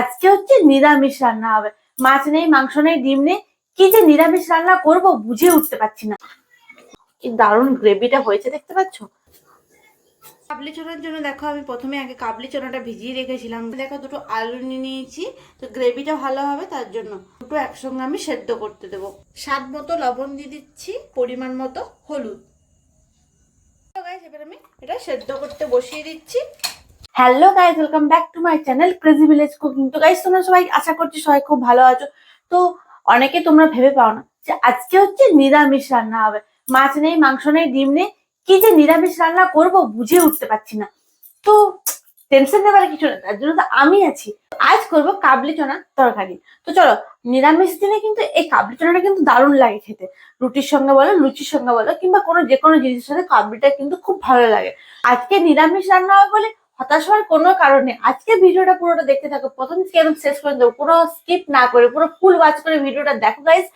আজকে হচ্ছে নিরামিষ রান্না হবে। মাছ নেই, মাংস নেই, ডিম নেই। কি যে নিরামিষ রান্না করব বুঝে উঠতে পারছি না। কি দারুণ গ্রেভিটা হয়েছে দেখতে পাচ্ছ? কাবলি চোনার জন্য দেখো, আমি প্রথমে আগে কাবলি চোনাটা ভিজিয়ে রেখেছিলাম। দেখো দুটো আলু নিয়ে নিয়েছি, তো গ্রেভিটা ভালো হবে তার জন্য। দুটো একসঙ্গে আমি সেদ্ধ করতে দেবো। স্বাদ মতো লবণ দিয়ে দিচ্ছি, পরিমাণ মতো হলুদ। এবার আমি এটা সেদ্ধ করতে বসিয়ে দিচ্ছি। Hello guys welcome back to my channel crazy village cooking তো গাইজ তোমরা সবাই আশা করছি সবাই খুব ভালো আছো। তো অনেকে তোমরা ভেবে পাও না যে আজকে হচ্ছে নিরামিষ রান্না হবে। মাছ নেই, মাংস নেই, ডিম নেই। কি যে নিরামিষ রান্না করব বুঝে উঠতে পারছি না। তো টেনশন নেবার কিছু না তার জন্য তো আমি আছি। আজ করব কাবলি চনা তরকারি। তো চলো, নিরামিষ দিনে কিন্তু এই কাবলি চনাটা কিন্তু দারুণ লাগে খেতে। রুটির সঙ্গে বলো, লুচির সঙ্গে বলো, কিংবা কোনো যে কোনো জিনিসের সাথে কাবলিটা কিন্তু খুব ভালো লাগে। আজকে নিরামিষ রান্না হবে বলে হতাশ হওয়ার কোনো কারণে আজকে ভিডিওটা পুরোটা দেখতে থাকো। প্রথম থেকে একদম শেষ দেবো পুরো স্কিপ না করে, পুরো ফুল ওয়াচ করে ভিডিওটা দেখো গাইস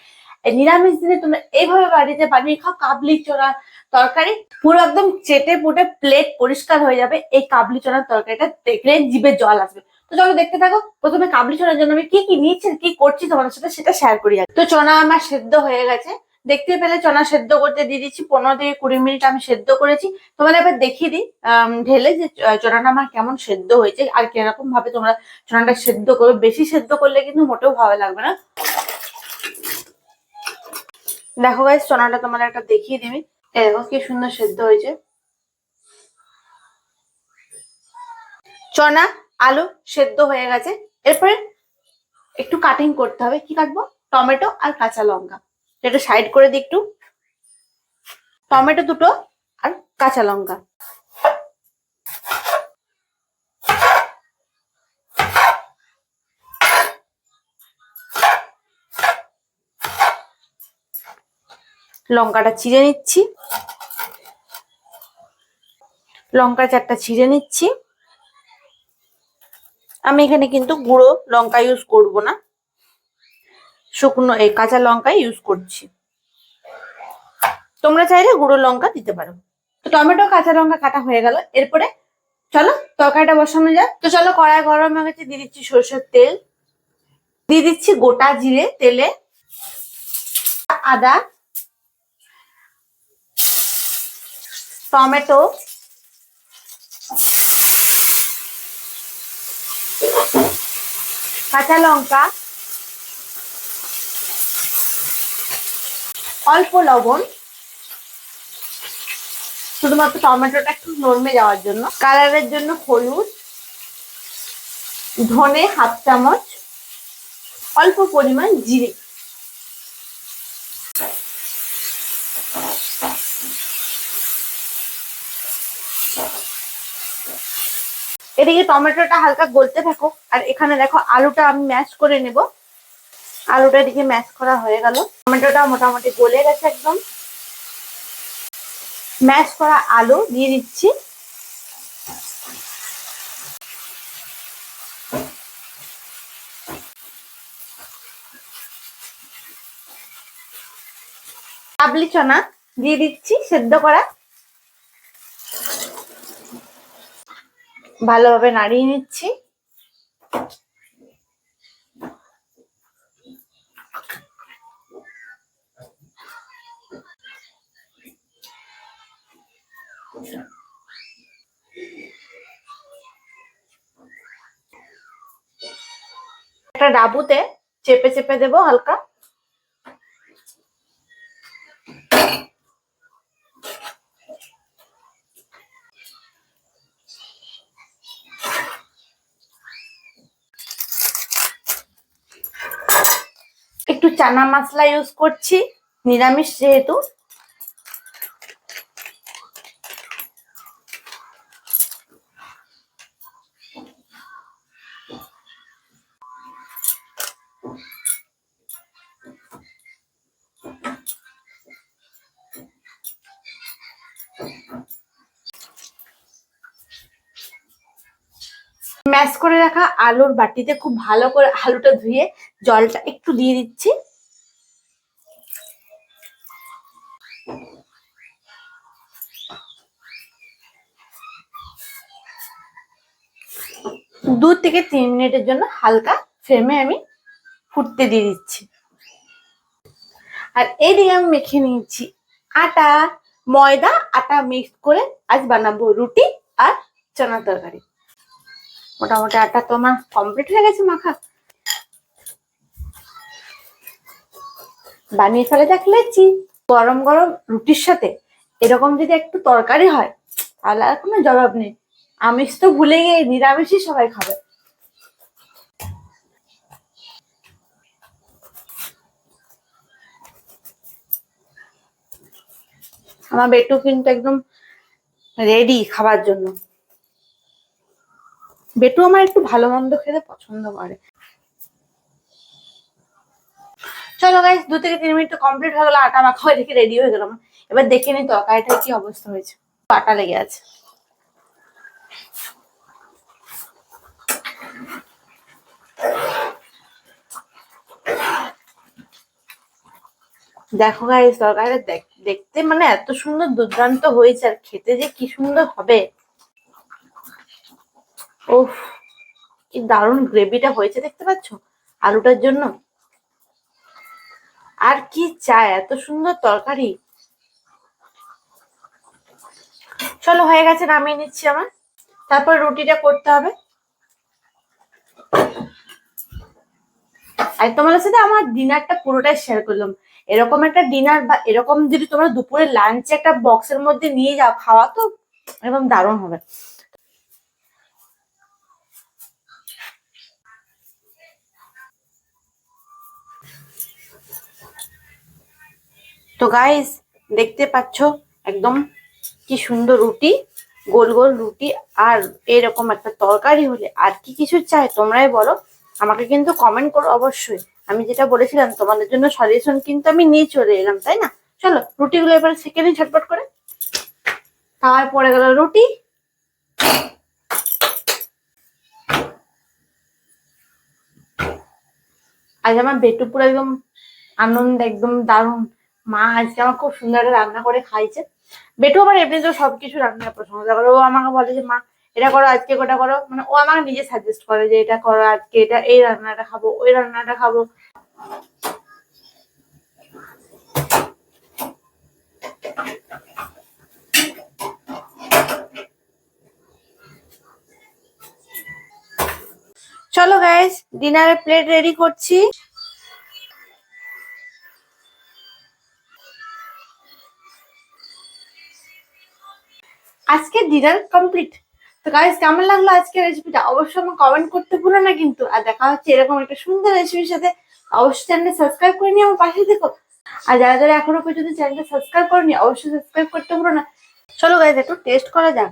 নিরামিষ দিনে তোমরা এইভাবে বাড়িতে বানিয়ে খাও, কাবলি চোরা তরকারি। পুরো একদম চেটে পুটে প্লেট পরিষ্কার হয়ে যাবে, এই কাবলি চোরার তরকারিটা দেখলে জিভে জল আসবে। তো চলো দেখতে থাকো, প্রথমে কাবলি চোরার জন্য আমি কি কি নিয়েছি কি করছি তোমাদের সাথে সেটা শেয়ার করি। তো চনা আমার সেদ্ধ হয়ে গেছে। দেখতে পেলে চনা সেদ্ধ করতে দিয়ে দিচ্ছি, পনেরো থেকে কুড়ি মিনিট আমি সেদ্ধ করেছি। তোমাদের এবার দেখিয়ে দিই ঢেলে যে চনাটা আমার কেমন সেদ্ধ হয়েছে, আর কীরকম ভাবে তোমরা চনাটা সেদ্ধ করবে। বেশি সেদ্ধ করলে কিন্তু মোটেও ভালো লাগবে না। দেখো গাইস চনাটা তোমার একটা দেখিয়ে দিবি দেখো কি সুন্দর সেদ্ধ হয়েছে। চনা, আলু সেদ্ধ হয়ে গেছে। এরপরে একটু কাটিং করতে হবে। কি কাটবো? টমেটো আর কাঁচা লঙ্কা। এটা সাইড করে দিই একটু। টমেটো দুটো আর কাঁচা লঙ্কা। লঙ্কাটা চিড়ে নিচ্ছি। লঙ্কা চারটা ছিঁড়ে নিচ্ছি। আমি এখানে কিন্তু গুঁড়ো লঙ্কা ইউজ করব না। শুকনো, এই কাঁচা লঙ্কা ইউজ করছি। তোমরা চাইলে গুঁড়ো লঙ্কা দিতে পারো। তো টমেটো, কাঁচা লঙ্কা কাটা হয়ে গেল। এরপরে চলো তরকারিটা বসানো যায় তো চলো কড়াই গরম হয়ে গেছে, দিয়ে দিচ্ছি সরষের তেল। দিয়ে দিচ্ছি গোটা জিরে তেলে। আদা, টমেটো, কাঁচা লঙ্কা। অল্প লবণ। শুধুমাত্র টমেটোটা একটু নরমে যাওয়ার জন্য। কালারের জন্য হলুদ। ধনে হাফ চামচ। অল্প পরিমাণ জিরে। এদিকে টমেটোটা হালকা গলতে থাকো আর এখানে দেখো, আলুটা আমি ম্যাশ করে নেব। আলুটা এদিকে ম্যাশ করা হয়ে গেল। টমেটোটা মোটামুটি গলে গেছে একদম। ম্যাশ করা আলু দিয়ে দিচ্ছি। কাবলি চনা দিয়ে দিচ্ছি সেদ্ধ করা। ভালোভাবে নাড়িয়ে নিচ্ছি। একটা ডাবুতে চেপে চেপে দেবো হালকা। একটু চানা মশলা ইউজ করছি নিরামিষ যেহেতু। ম্যাশ করে রাখা আলুর বাটিতে খুব ভালো করে আলুটা ধুয়ে জলটা একটু দিয়ে দিচ্ছি। দু থেকে তিন মিনিটের জন্য হালকা ফ্লেমে আমি ফুটতে দিয়ে দিচ্ছি। আর এইদিকে আমি মেখে নিয়েছি আটা, ময়দা, আটা মিক্স করে আজ বানাবো রুটি আর চানা তরকারি। মোটামুটি আটা তো আমার কমপ্লিট হয়ে গেছে মাখা। বানিয়ে ফেলে দেখলেছি গরম গরম রুটির সাথে এরকম যদি একটু তরকারি হয়, তাহলে আর কোনো জবাব নেই। আমিষ তো ভুলে গিয়ে নিরামিষই সবাই খাবে। আমার বেটু কিন্তু একদম রেডি খাবার জন্য। বেটু আমার একটু ভালো মন্দ খেতে পছন্দ করে। চলো গাইস দু থেকে তিন মিনিট কমপ্লিট হয়ে গেলো, আটা মাখা দেখে রেডি হয়ে গেলাম। এবার দেখে নি তরকারিটা কি অবস্থা হয়েছে। আটা লেগে আছে। দেখো গাইস তরকারিটা দেখ- দেখতে মানে এত সুন্দর দুর্দান্ত হয়েছে, আর খেতে যে কি সুন্দর হবে। ওফ, কি দারুণ গ্রেভিটা হয়েছে, দেখতে পাচ্ছ? আলুটার জন্য। আর কি চায়, এত সুন্দর তরকারি। চলো, হয়ে গেছে, নামিয়ে নিচ্ছি আমার। তারপর রুটিটা করতে হবে। আর তোমাদের সাথে আমার ডিনারটা পুরোটাই শেয়ার করলাম। এরকম একটা ডিনার বা এরকম যদি তোমরা দুপুরে লাঞ্চে একটা বক্সের মধ্যে নিয়ে যাও, খাওয়া তো একদম দারুণ হবে। তো গাইস দেখতে পাচ্ছ একদম কি সুন্দর রুটি, গোল গোল রুটি আর এরকম একটা তরকারি হলে আর কি কিছু চাই তোমরাই বলো, আমাকে কিন্তু কমেন্ট করো অবশ্যই। আমি যেটা বলেছিলাম, তোমাদের জন্য সলিউশন কিন্তু আমি নিয়ে চলে এলাম, তাই না? চলো, রুটিগুলো এবার সেকে নিই ঝটপট করে। তার পরে গেল রুটি। আজ আমার বেটুপুর একদম আনন্দ, একদম দারুণ। মা আজকে আমার খুব সুন্দর রান্না করে খাইছে। বেটু আবার এমনিতেও সবকিছু রান্না পছন্দ করে। ও আমাকে বলে যে, মা, এটা করো, আজকে ওটা করো। মানে ও আমাকে নিজে সাজেস্ট করে যে, এটা করো, আজকে এটা, এই রান্নাটা খাব, ওই রান্নাটা খাব। চলো গাইস ডিনারের প্লেট রেডি করছি। আজকে ডিনার কমপ্লিট তো গাইস কেমন লাগল আজকের রেসিপিটা অবশ্যই আমার কমেন্ট করতে ভুলো না কিন্তু। আর দেখা হচ্ছে এরকম একটা সুন্দর রেসিপির সাথে। অবশ্যই চ্যানেল সাবস্ক্রাইব করে নিয়ে আমার পাশে দেখো আর যারা যারা এখনও পর্যন্ত চ্যানেলটা সাবস্ক্রাইব করেনি, অবশ্যই সাবস্ক্রাইব করতে ভুলো না। চলো গাইজ একটু টেস্ট করা যাক।